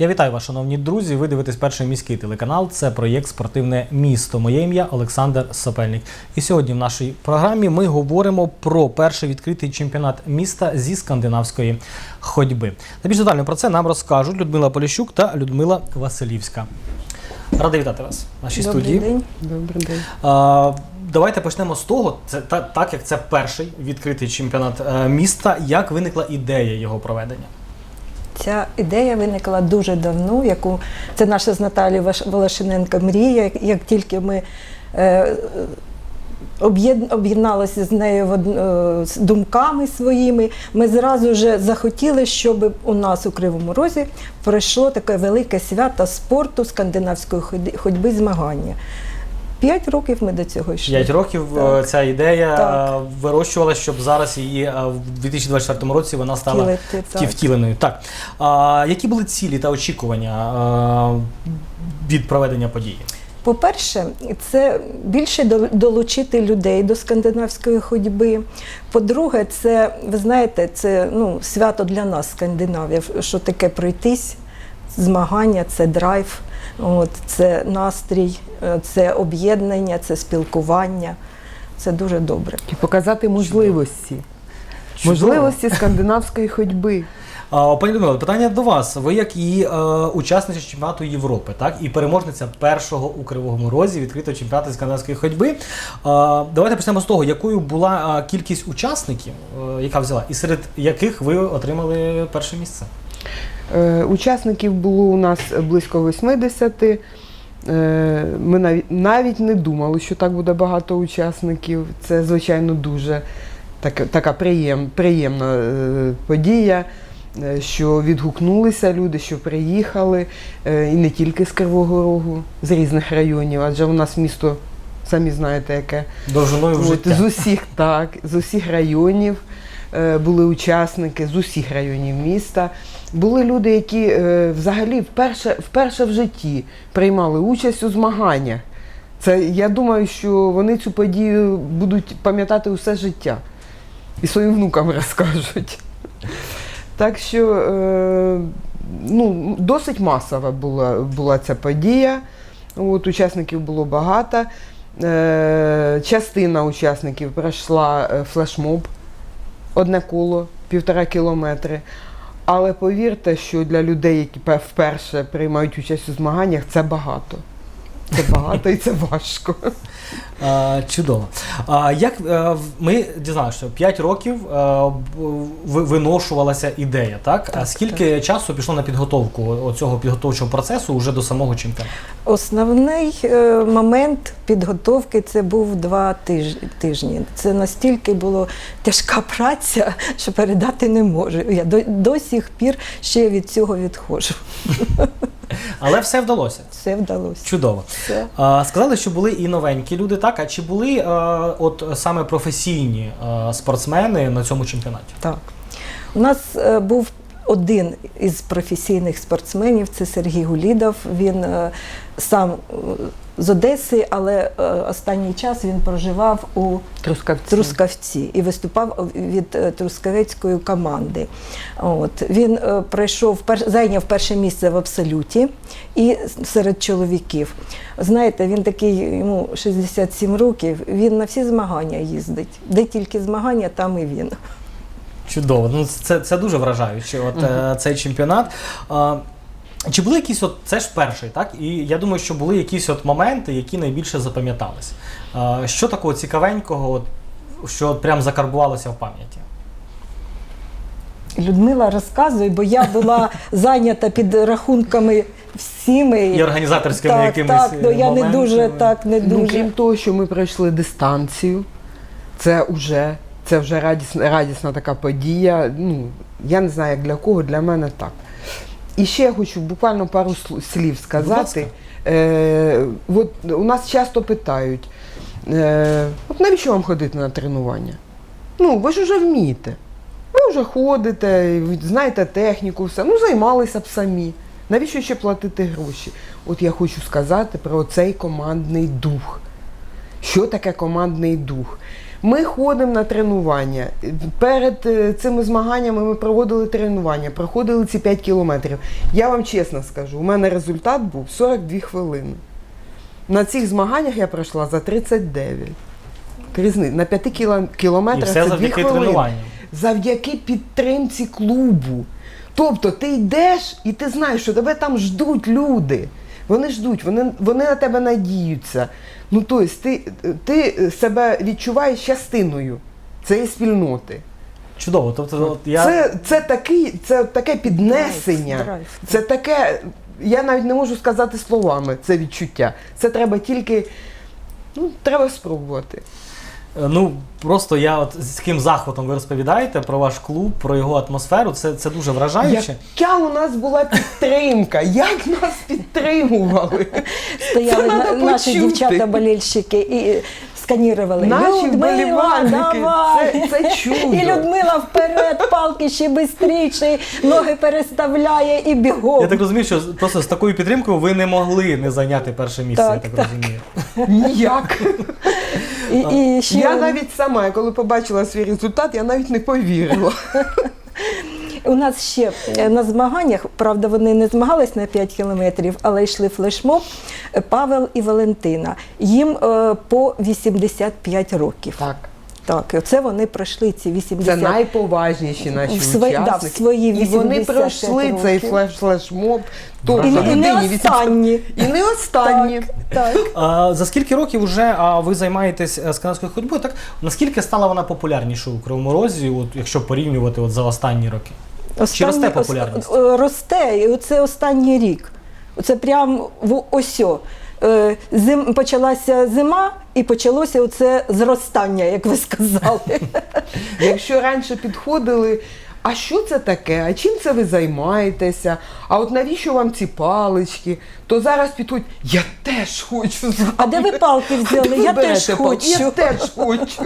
Я вітаю вас, шановні друзі. Ви дивитесь перший міський телеканал. Це проєкт Спортивне місто. Моє ім'я Олександр Сапельник. І сьогодні в нашій програмі ми говоримо про перший відкритий чемпіонат міста зі скандинавської ходьби. Та більш детально про це нам розкажуть Людмила Поліщук та Людмила Василівська. Радий вітати вас в нашій Добрий студії. день. Добрий день. А, Давайте почнемо з того, це та, так як це перший відкритий чемпіонат е, міста. Як виникла ідея його проведення? Ця ідея виникла дуже давно, яку це наша з Наталією Волошиненко мрія. Як, тільки ми е, об'єд- об'єдналися з нею е, з думками своїми, ми зразу вже захотіли, щоб у нас у Кривому Розі пройшло таке велике свято спорту скандинавської ходьби змагання. П'ять років ми до цього йшли. П'ять років Так. е, ця ідея Так. е, щоб зараз її е, в 2024 році вона стала Втілити, вті- так. втіленою. Так. А, які були цілі та очікування е, від проведення події? По-перше, це більше долучити людей до скандинавської ходьби. По-друге, це, ви знаєте, це ну, свято для нас, скандинавів, що таке пройтись, змагання, це драйв, от, це настрій, е, це об'єднання, це спілкування. Це дуже добре. І показати можливості. Чудово. Можливості скандинавської ходьби. Пані Людмила, питання до вас. Ви як і е, учасниця чемпіонату Європи, так і переможниця першого у Кривому Розі відкритого чемпіонату з канадської ходьби. Е, давайте почнемо з того, якою була е, кількість учасників, е, яка взяла, і серед яких ви отримали перше місце. Е, учасників було у нас близько 80. Е, ми навіть, не думали, що так буде багато учасників. Це, звичайно, дуже так, така приєм, приємна е, подія. Що відгукнулися люди, що приїхали, і не тільки з Кривого Рогу, з різних районів, адже у нас місто, самі знаєте, яке Довжиною в От, життя. з усіх так, з усіх районів були учасники, з усіх районів міста. Були люди, які е, взагалі вперше, вперше в житті приймали участь у змаганнях. Це я думаю, що вони цю подію будуть пам'ятати усе життя і своїм внукам розкажуть. Так що е, ну, досить масова була, була ця подія. От, учасників було багато. Е, частина учасників пройшла е, флешмоб, одне коло, півтора кілометри. Але повірте, що для людей, які вперше приймають участь у змаганнях, це багато. Це багато і це важко. А, чудово. А, як в- ми дізналися, що 5 років ви- виношувалася ідея, так? а Так, скільки часу пішло на підготовку цього підготовчого процесу уже до самого чемпіонату? Основний е, момент підготовки це був два тиж- тижні. Це настільки була тяжка праця, що передати не можу. Я до, до сих пір ще від цього відходжу. Але все вдалося. Все вдалося. Чудово. Все. А, сказали, що були і новенькі люди, так? А чи були а, от саме професійні а, спортсмени на цьому чемпіонаті? Так. У нас а, був один із професійних спортсменів, це Сергій Гулідов. Він а, сам е, з Одеси, але е, останній час він проживав у Трускавці. Трускавці і виступав від е, трускавецької команди. От він е, пройшов зайняв перше місце в абсолюті і серед чоловіків. Знаєте, він такий йому 67 років. Він на всі змагання їздить. Де тільки змагання, там і він. Чудово. Ну це, це дуже вражаюче. От е, цей чемпіонат. Чи були якісь от це ж перший, так? І я думаю, що були якісь от моменти, які найбільше запам'ятались. Що такого цікавенького, от, що от прям закарбувалося в пам'яті? Людмила розказує, бо я була зайнята під рахунками всіми. І організаторськими так, якимись так, ну, я не дуже так не Ну, крім того, що ми пройшли дистанцію, це вже, це вже радісна, радісна така подія. Ну, я не знаю, як для кого, для мене так. І ще я хочу буквально пару слів сказати. Е, от у нас часто питають, е, от навіщо вам ходити на тренування? Ну, ви ж вже вмієте. Ви вже ходите, знаєте техніку, все. Ну, займалися б самі. Навіщо ще платити гроші? От я хочу сказати про цей командний дух. Що таке командний дух? Ми ходимо на тренування. Перед е, цими змаганнями ми проводили тренування, проходили ці 5 кілометрів. Я вам чесно скажу, у мене результат був 42 хвилини. На цих змаганнях я пройшла за 39. Різни- На 5 кіло- І кілометрах все це 2 хвилини. Завдяки підтримці клубу. Тобто ти йдеш і ти знаєш, що тебе там ждуть люди. Вони ждуть, вони, вони на тебе надіються. Ну, тобто, ти, ти себе відчуваєш частиною цієї спільноти. Чудово. Тобто, от я Це, це, такий, це таке піднесення. Драйв, драйв. Це таке, я навіть не можу сказати словами це відчуття. Це треба тільки, ну, треба спробувати. Е, Ну просто я от з яким захватом ви розповідаєте про ваш клуб, про його атмосферу. Це, це дуже вражаюче. Яка у нас була підтримка? Як нас підтримували? Стояли на- наші дівчата-болельщики і сканірували. Наші Людмила, давай! це, це чудо. І Людмила вперед, палки ще швидше, ноги переставляє і бігом. Я так розумію, що просто з такою підтримкою ви не могли не зайняти перше місце, Так, я так, так. розумію. Ніяк. І, і ще Я навіть сама, коли побачила свій результат, я навіть не повірила. У нас ще е, на змаганнях, правда, вони не змагались на 5 кілометрів, але йшли флешмоб е, Павел і Валентина. Їм е, по 85 років. Так. Так, і оце вони пройшли ці Це найповажніші наші В свої- да, в учасники. свої і вони 85 пройшли цей флеш флешмоб. І, Тобто і не людині останні. І не останні. Так, так. А, за скільки років вже а, ви займаєтесь е, скандинавською ходьбою? Так наскільки стала вона популярнішою у Кривому Розі, от, якщо порівнювати от, за останні роки? Чи росте популярність? е, Росте, і це останній рік. Це прям в осьо. Е, Зим, почалася зима і почалося оце зростання, як ви сказали. Якщо раніше підходили, а що це таке? А чим це ви займаєтеся? А от навіщо вам ці палички? То зараз підходять, я теж хочу з А де ви палки Де взяли? ви Я берете теж палки? Я хочу. теж хочу.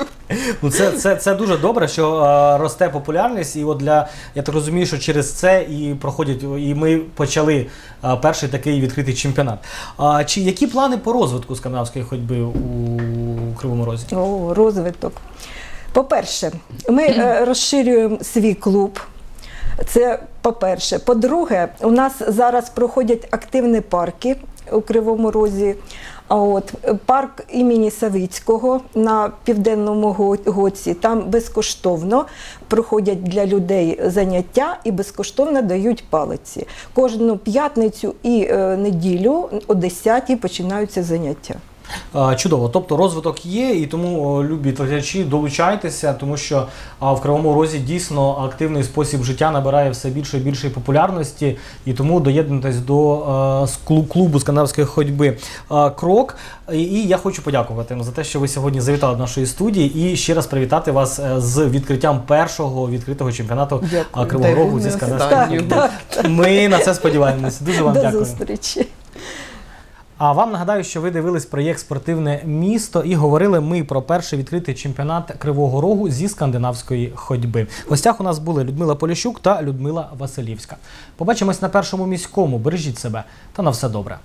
Ну, це, це, це дуже добре, що е, росте популярність, і от для я так розумію, що через це і проходять, і ми почали е, перший такий відкритий чемпіонат. А чи які плани по розвитку скандинавської ходьби у Кривому Розі? О, розвиток. По-перше, ми е, розширюємо свій клуб. Це по-перше. По-друге, у нас зараз проходять активні парки у Кривому Розі. А от е, парк імені Савицького на південному Гоці там безкоштовно проходять для людей заняття і безкоштовно дають палиці. Кожну п'ятницю і е, неділю о 10 починаються заняття. Чудово, тобто розвиток є, і тому любі глядачі, долучайтеся, тому що в Кривому Розі дійсно активний спосіб життя набирає все більше і більше популярності, і тому доєднуйтесь до клубу скандинавської ходьби Крок. І, я хочу подякувати за те, що ви сьогодні завітали до нашої студії, і ще раз привітати вас е, з відкриттям першого відкритого чемпіонату Дякую. Кривого Рогу зі скандинавської ходьби. Ми на це сподіваємося. Дуже вам До дякую. зустрічі. А вам нагадаю, що ви дивились проєкт Спортивне місто і говорили ми про перший відкритий чемпіонат Кривого Рогу зі скандинавської ходьби. В гостях у нас були Людмила Поліщук та Людмила Василівська. Побачимось на першому міському. Бережіть себе та на все добре.